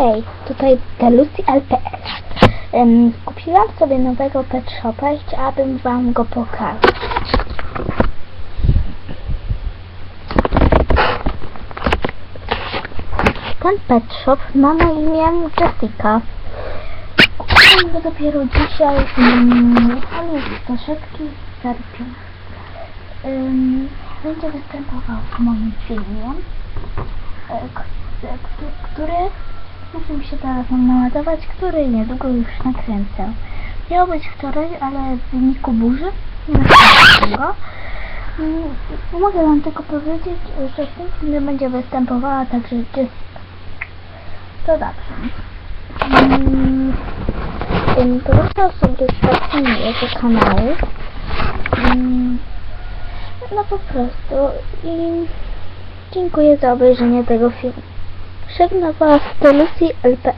Hej, tutaj Delucy LPS. Em, kupiłam sobie nowego pet shopa i chciałabym wam go pokazać. Ten pet shop ma na imię Jessica. Kupiłam go dopiero dzisiaj, mm, ale jest troszeczkę serpią. Ym, będzie występował w moim filmie, e, e, który musi mi się nam naładować, który niedługo już nakręcę. Miał być wczoraj, ale w wyniku burzy nie go. Mm, Mogę wam tylko powiedzieć, że w tym filmie będzie występowała także Jessica. To dobrze. Mm, ym, Proszę o subskrypcję mojego kanału. Mm, No po prostu i dziękuję za obejrzenie tego filmu. شفنا بقى ثلاثي البقر